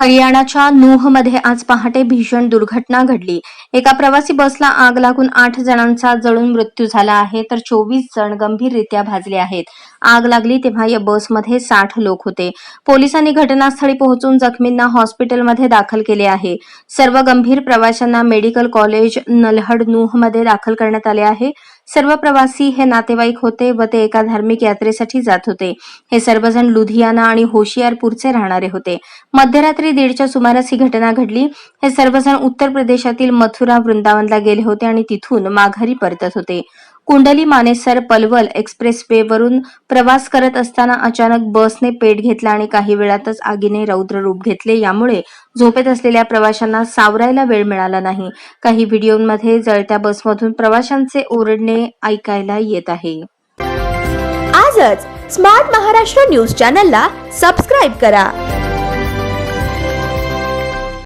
हरियाणाच्या नूहमध्ये आज पहाटे भीषण दुर्घटना घडली. एका प्रवासी बसला आग लागून आठ जणांचा जळून मृत्यू झाला आहे तर चोवीस जण गंभीररित्या भाजले आहेत. आग लागली तेव्हा या बसमध्ये साठ लोक होते. पोलिसांनी घटनास्थळी पोहोचून जखमींना हॉस्पिटलमध्ये दाखल केले आहे. सर्व गंभीर प्रवाशांना मेडिकल कॉलेज नलहड नूहमध्ये दाखल करण्यात आले आहे. सर्व प्रवासी हे नातेवाईक होते व ते एका धार्मिक यात्रेसाठी जात होते. हे सर्वजण लुधियाना आणि होशियारपूरचे राहणारे होते. मध्यरात्री दीडच्या सुमारास ही घटना घडली. हे सर्वजण उत्तर प्रदेशातील मथुरा वृंदावनला गेले होते आणि तिथून माघारी परतत होते. कुंडली मानेसर पलवल एक्सप्रेस वे वरून प्रवास करत असताना अचानक बसने पेट घेतला आणि काही वेळातच आगीने रौद्र रूप घेतले. यामुळे झोपेत असलेल्या प्रवाशांना सावरायला वेळ मिळाला नाही. काही व्हिडिओमध्ये जळत्या बसमधून प्रवाशांचे ओरडणे ऐकायला येत आहे. आजच स्मार्ट महाराष्ट्र न्यूज चॅनलला सबस्क्राईब करा.